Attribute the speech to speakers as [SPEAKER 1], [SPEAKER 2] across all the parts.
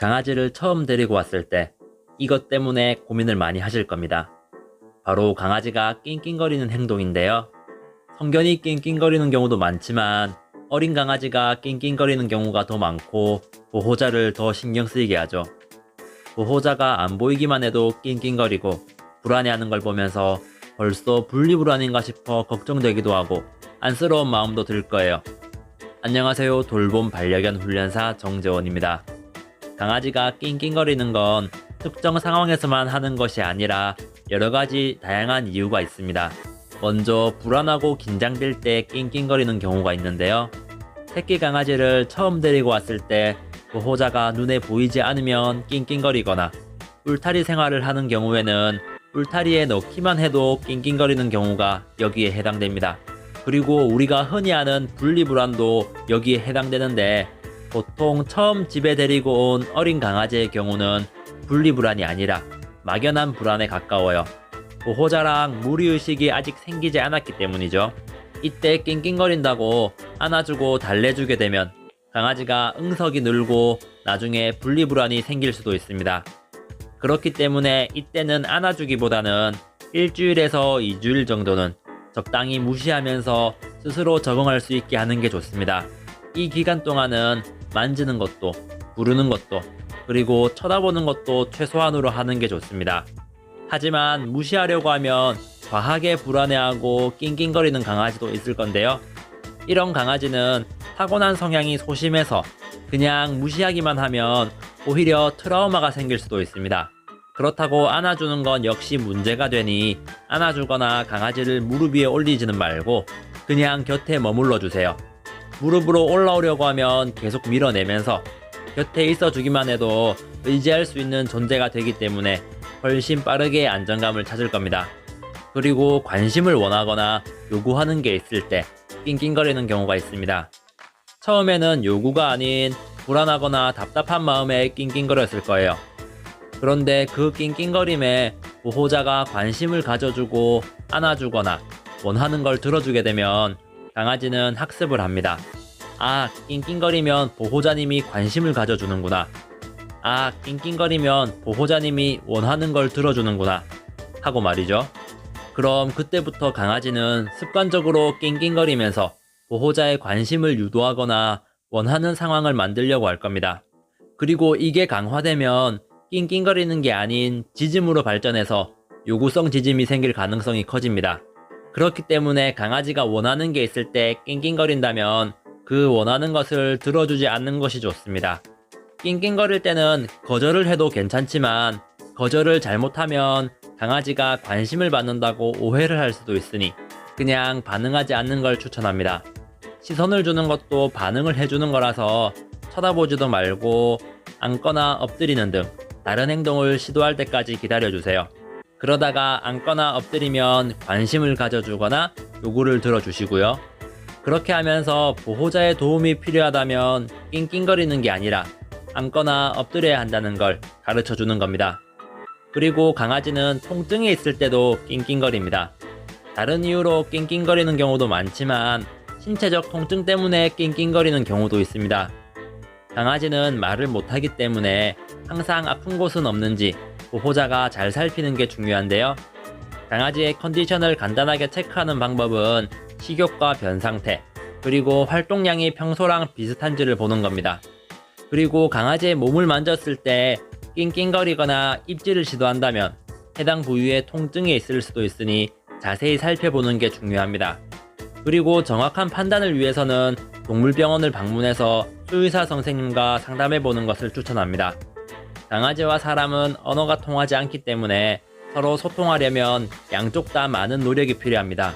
[SPEAKER 1] 강아지를 처음 데리고 왔을 때 이것 때문에 고민을 많이 하실 겁니다. 바로 강아지가 낑낑거리는 행동인데요. 성견이 낑낑거리는 경우도 많지만 어린 강아지가 낑낑거리는 경우가 더 많고 보호자를 더 신경 쓰이게 하죠. 보호자가 안 보이기만 해도 낑낑거리고 불안해하는 걸 보면서 벌써 분리불안인가 싶어 걱정되기도 하고 안쓰러운 마음도 들 거예요. 안녕하세요. 돌봄 반려견 훈련사 정재원입니다. 강아지가 낑낑거리는 건 특정 상황에서만 하는 것이 아니라 여러 가지 다양한 이유가 있습니다. 먼저 불안하고 긴장될 때 낑낑거리는 경우가 있는데요. 새끼 강아지를 처음 데리고 왔을 때 보호자가 눈에 보이지 않으면 낑낑거리거나 울타리 생활을 하는 경우에는 울타리에 넣기만 해도 낑낑거리는 경우가 여기에 해당됩니다. 그리고 우리가 흔히 아는 분리불안도 여기에 해당되는데 보통 처음 집에 데리고 온 어린 강아지의 경우는 분리불안이 아니라 막연한 불안에 가까워요. 보호자랑 무리의식이 아직 생기지 않았기 때문이죠. 이때 낑낑거린다고 안아주고 달래주게 되면 강아지가 응석이 늘고 나중에 분리불안이 생길 수도 있습니다. 그렇기 때문에 이때는 안아주기보다는 일주일에서 2주일 정도는 적당히 무시하면서 스스로 적응할 수 있게 하는 게 좋습니다. 이 기간 동안은 만지는 것도, 부르는 것도, 그리고 쳐다보는 것도 최소한으로 하는 게 좋습니다. 하지만 무시하려고 하면 과하게 불안해하고 낑낑거리는 강아지도 있을 건데요. 이런 강아지는 타고난 성향이 소심해서 그냥 무시하기만 하면 오히려 트라우마가 생길 수도 있습니다. 그렇다고 안아주는 건 역시 문제가 되니 안아주거나 강아지를 무릎 위에 올리지는 말고 그냥 곁에 머물러 주세요. 무릎으로 올라오려고 하면 계속 밀어내면서 곁에 있어 주기만 해도 의지할 수 있는 존재가 되기 때문에 훨씬 빠르게 안정감을 찾을 겁니다. 그리고 관심을 원하거나 요구하는 게 있을 때 낑낑거리는 경우가 있습니다. 처음에는 요구가 아닌 불안하거나 답답한 마음에 낑낑거렸을 거예요. 그런데 그 낑낑거림에 보호자가 관심을 가져주고 안아주거나 원하는 걸 들어주게 되면 강아지는 학습을 합니다. 아, 낑낑거리면 보호자님이 관심을 가져주는구나. 아, 낑낑거리면 보호자님이 원하는 걸 들어주는구나. 하고 말이죠. 그럼 그때부터 강아지는 습관적으로 낑낑거리면서 보호자의 관심을 유도하거나 원하는 상황을 만들려고 할 겁니다. 그리고 이게 강화되면 낑낑거리는 게 아닌 짖음으로 발전해서 요구성 짖음이 생길 가능성이 커집니다. 그렇기 때문에 강아지가 원하는 게 있을 때 낑낑거린다면 그 원하는 것을 들어주지 않는 것이 좋습니다. 낑낑거릴 때는 거절을 해도 괜찮지만 거절을 잘못하면 강아지가 관심을 받는다고 오해를 할 수도 있으니 그냥 반응하지 않는 걸 추천합니다. 시선을 주는 것도 반응을 해주는 거라서 쳐다보지도 말고 앉거나 엎드리는 등 다른 행동을 시도할 때까지 기다려주세요. 그러다가 앉거나 엎드리면 관심을 가져주거나 요구를 들어주시고요. 그렇게 하면서 보호자의 도움이 필요하다면 낑낑거리는 게 아니라 앉거나 엎드려야 한다는 걸 가르쳐 주는 겁니다. 그리고 강아지는 통증이 있을 때도 낑낑거립니다. 다른 이유로 낑낑거리는 경우도 많지만 신체적 통증 때문에 낑낑거리는 경우도 있습니다. 강아지는 말을 못하기 때문에 항상 아픈 곳은 없는지 보호자가 잘 살피는 게 중요한데요. 강아지의 컨디션을 간단하게 체크하는 방법은 식욕과 변 상태, 그리고 활동량이 평소랑 비슷한지를 보는 겁니다. 그리고 강아지의 몸을 만졌을 때 낑낑거리거나 입질을 시도한다면 해당 부위에 통증이 있을 수도 있으니 자세히 살펴보는 게 중요합니다. 그리고 정확한 판단을 위해서는 동물병원을 방문해서 수의사 선생님과 상담해 보는 것을 추천합니다. 강아지와 사람은 언어가 통하지 않기 때문에 서로 소통하려면 양쪽 다 많은 노력이 필요합니다.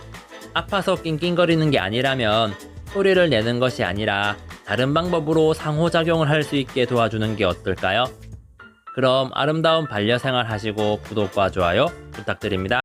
[SPEAKER 1] 아파서 낑낑거리는 게 아니라면 소리를 내는 것이 아니라 다른 방법으로 상호작용을 할 수 있게 도와주는 게 어떨까요? 그럼 아름다운 반려생활 하시고 구독과 좋아요 부탁드립니다.